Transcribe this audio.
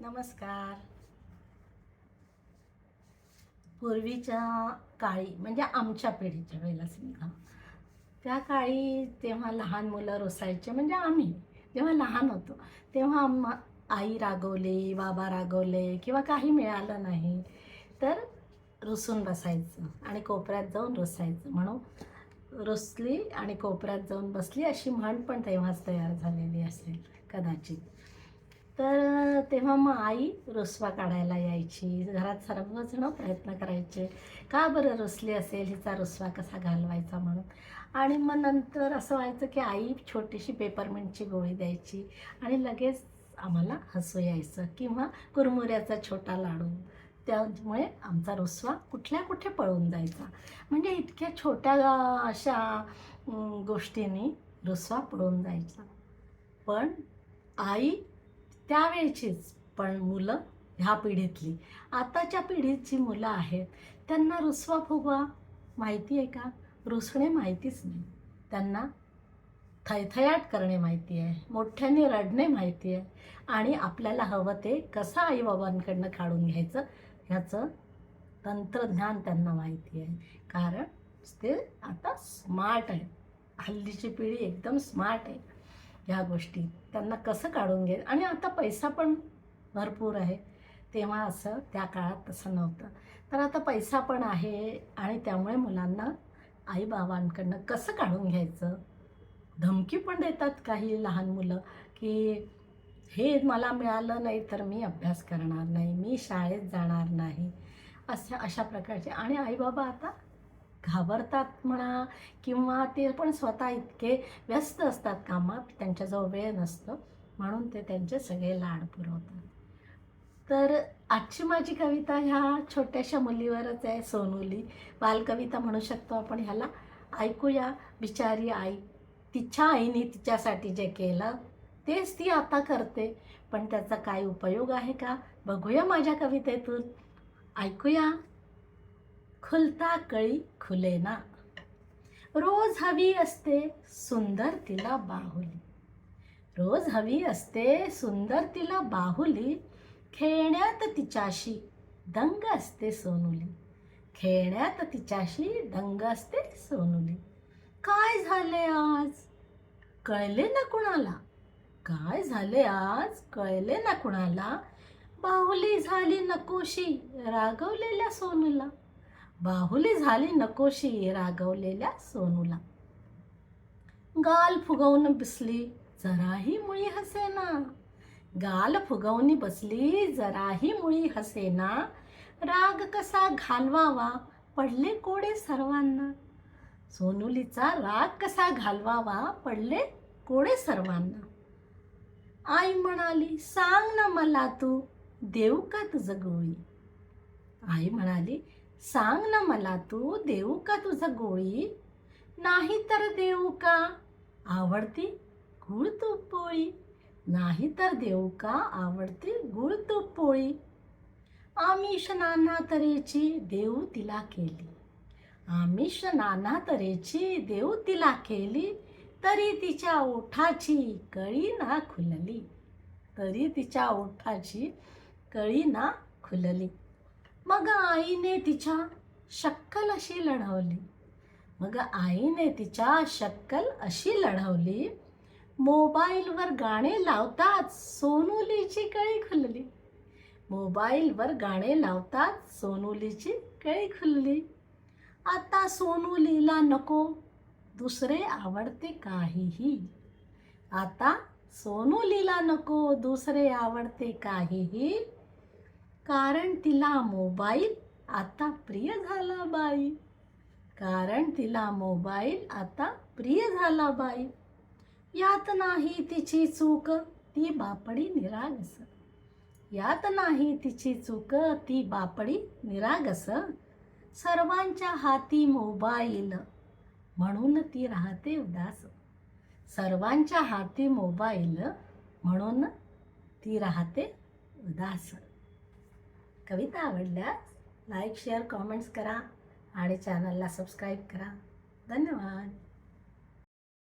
नमस्कार. पूर्वीच्या काळी म्हणजे आमच्या पिढीच्या वेळेला समजा त्या काळी तेव्हा लहान मुलं रुसायचे म्हणजे आम्ही जेव्हा लहान होतो तेव्हा आम्हा आई रागवली बाबा रागवले किंवा काही मिळालं नाही तर रुसून बसायचं आणि कोपऱ्यात जाऊन रुसायचं. म्हणून रुसली आणि कोपऱ्यात जाऊन बसली अशी म्हण पण तेव्हाच तयार झालेली असेल कदाचित. तर तेव्हा मग आई रसवा काढायला यायची. घरात सर्वजण प्रयत्न करायचे. का बरं रुसली असेल? हिचा रसवा कसा घालवायचा म्हणून. आणि मग नंतर असं व्हायचं की आई छोटीशी पेपरमेंटची गोळी द्यायची आणि लगेच आम्हाला हसू यायचं किंवा कुरमुऱ्याचा छोटा लाडू. त्यामुळे आमचा रुसवा कुठल्या कुठे पळून जायचा. म्हणजे इतक्या छोट्या अशा गोष्टींनी रुसवा पळून जायचा. पण आई त्यावेळचीच पण मुलं ह्या पिढीतली. आताच्या पिढीची मुलं आहेत. त्यांना रुसवा फुगवा माहिती आहे का? रुसणे माहितीच नाही. त्यांना थैथयाट करणे माहिती आहे. मोठ्याने रडणे माहिती आहे. आणि आपल्याला हवं ते कसं आईबाबांकडनं काढून घ्यायचं ह्याचं तंत्रज्ञान त्यांना माहिती आहे. कारण ते आता स्मार्ट आहे. हल्लीची पिढी एकदम स्मार्ट आहे. ह्या गोष्टी. त्यांना कसं काढून घे आणि आता पैसा पण भरपूर आहे. तेव्हा असं त्या काळात तसं नव्हतं. तर आता पैसा पण आहे आणि त्यामुळे मुलांना आईबाबांकडनं कसं काढून घ्यायचं? धमकी पण देतात काही लहान मुलं की हे मला मिळालं नाही तर मी अभ्यास करणार नाही. मी शाळेत जाणार नाही. अशा अशा प्रकारचे. आणि आईबाबा आता घाबरतात म्हणा किंवा ते पण स्वतः इतके व्यस्त असतात कामात त्यांच्याजवळ वेळ नसतो म्हणून ते त्यांचे सगळे लाड पुरवतात. तर आजची माझी कविता ह्या छोट्याशा मुलीवरच आहे सोनुली. बालकविता म्हणू शकतो आपण ह्याला. ऐकूया बिचारी आई. तिच्या आईने तिच्यासाठी जे केलं तेच ती आता करते. पण त्याचा काय उपयोग आहे का? बघूया माझ्या कवितेतून. ऐकूया. खुलता कळी खुलेना रोज हवी असते सुंदर तिला बाहुली. रोज हवी असते सुंदर तिला बाहुली. खेळण्यात तिच्याशी दंग असते सोनुली. खेळण्यात तिच्याशी दंग असते सोनुली. काय झाले आज? कळले ना कुणाला? काय झाले आज? कळले ना कुणाला? बाहुली झाली नकोशी रागवलेल्या सोनूला. बाहुली झाली नकोशी रागवलेल्या सोनूला. गाल फुगवून बसली जराही मुळी हसेना. गाल फुगवणी बसली जराही मुळी हसेना. राग कसा घालवावा पडले कोडे सर्वांना. सोनुलीचा राग कसा घालवावा पडले कोडे सर्वांना. आई म्हणाली सांग ना मला तू देऊ का तुझं गोळी? आई म्हणाली सांग ना मला तू देऊ का तुझं गोळी? नाही तर देऊ का? आवडती गुळ तूप पोळी. नाही तर देऊ का आवडती गुळ तूप पोळी? आमिष नाना तऱ्हेची देऊ तिला केली. आमिष नाना तऱ्हेची देऊ तिला केली. तरी तिच्या ओठाची कळी ना खुलली. तरी तिच्या ओठाची कळी ना खुलली. मग आईने तिच्या शक्कल अशी लढवली. मग आईने तिच्या शक्कल अशी लढवली. मोबाईलवर गाणे लावताच सोनुलीची कळी खुलली. मोबाईलवर गाणे लावताच सोनुलीची कळी खुलली. आता सोनुलीला नको दुसरे आवडते काहीही. आता सोनुलीला नको दुसरे आवडते काहीही. कारण तिला मोबाईल आता प्रिय झाला बाई. कारण तिला मोबाईल आता प्रिय झाला बाई. यात नाही तिची चूक ती बापडी निरागस. यात नाही तिची चूक ती बापडी निरागस. सर्वांच्या हाती मोबाईल म्हणून ती राहते उदास. सर्वांच्या हाती मोबाईल म्हणून ती राहते उदास. कविता आवडल्यास लाईक शेअर कॉमेंट्स करा आणि चॅनलला सबस्क्राईब करा. धन्यवाद.